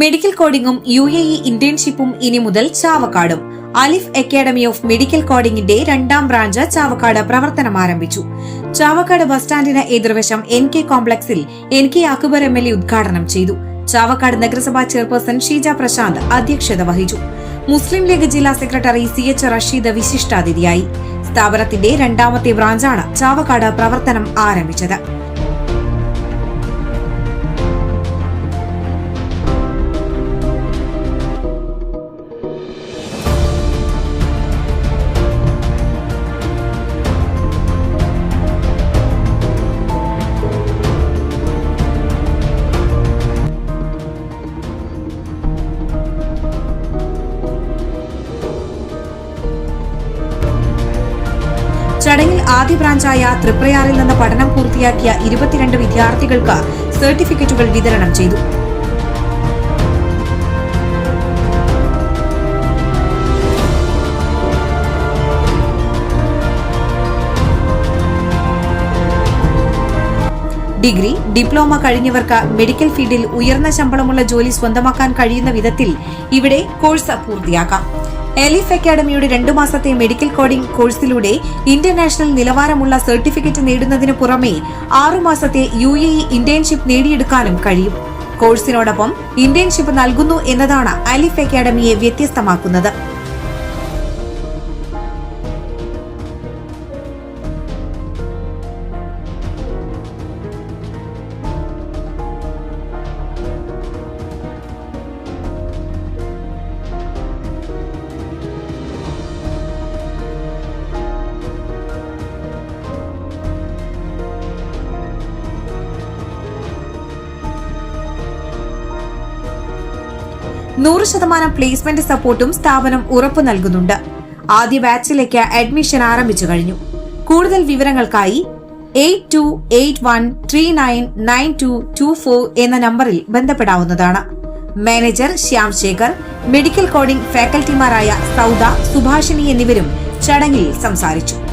Medical കോഡിംഗും U A E ഇന്റേൺഷിപ്പും ഇനി മുതൽ ചാവക്കാടും. അലിഫ് അക്കാദമി ഓഫ് മെഡിക്കൽ കോഡിംഗിന്റെ രണ്ടാം ബ്രാഞ്ച് ചാവക്കാട് പ്രവർത്തനം ആരംഭിച്ചു. ചാവക്കാട് ബസ് സ്റ്റാൻഡിന് എതിർവശം എൻ കെ കോംപ്ലക്സിൽ N K Akbar M L A ഉദ്ഘാടനം ചെയ്തു. ചാവക്കാട് നഗരസഭാ ചെയർപേഴ്സൺ ഷീജ പ്രശാന്ത് അധ്യക്ഷത വഹിച്ചു. മുസ്ലിം ലീഗ് ജില്ലാ സെക്രട്ടറി സി എച്ച് റഷീദ് വിശിഷ്ടാതിഥിയായി. സ്ഥാപനത്തിന്റെ രണ്ടാമത്തെ ബ്രാഞ്ചാണ് ചാവക്കാട് പ്രവർത്തനം ആരംഭിച്ചത്. ചടങ്ങിൽ ആദ്യ ബ്രാഞ്ചായ തൃപ്രയാറിൽ നിന്ന് പഠനം പൂർത്തിയാക്കിയ ഇരുപത്തിരണ്ട് വിദ്യാർത്ഥികൾക്ക് സർട്ടിഫിക്കറ്റുകൾ വിതരണം ചെയ്തു. ഡിഗ്രി ഡിപ്ലോമ കഴിഞ്ഞവർക്ക് മെഡിക്കൽ ഫീൽഡിൽ ഉയർന്ന ശമ്പളമുള്ള ജോലി സ്വന്തമാക്കാൻ കഴിയുന്ന വിധത്തിൽ ഇവിടെ കോഴ്സ് പൂർത്തിയാക്കാം. എലിഫ് അക്കാദമിയുടെ രണ്ടു മാസത്തെ മെഡിക്കൽ കോഡിംഗ് കോഴ്സിലൂടെ ഇന്റർനാഷണൽ നിലവാരമുള്ള സർട്ടിഫിക്കറ്റ് നേടുന്നതിനു പുറമെ ആറുമാസത്തെ യു എ ഇ ഇന്റേൺഷിപ്പ് നേടിയെടുക്കാനും കഴിയും. കോഴ്സിനോടൊപ്പം ഇന്റേൺഷിപ്പ് നൽകുന്നു എന്നതാണ് അലിഫ് അക്കാദമിയെ വ്യത്യസ്തമാക്കുന്നത്. നൂറ് ശതമാനം പ്ലേസ്മെന്റ് സപ്പോർട്ടും സ്ഥാപനം ഉറപ്പു നൽകുന്നുണ്ട്. ആദ്യ ബാച്ചിലേക്ക് അഡ്മിഷൻ ആരംഭിച്ചു കഴിഞ്ഞു. കൂടുതൽ വിവരങ്ങൾക്കായി eight two eight one three nine nine two two four എന്ന നമ്പറിൽ ബന്ധപ്പെടാവുന്നതാണ്. Manager Shyam Shekhar medical coding ഫാക്കൽറ്റിമാരായ Sauda Subhashini എന്നിവരും ചടങ്ങിൽ സംസാരിച്ചു.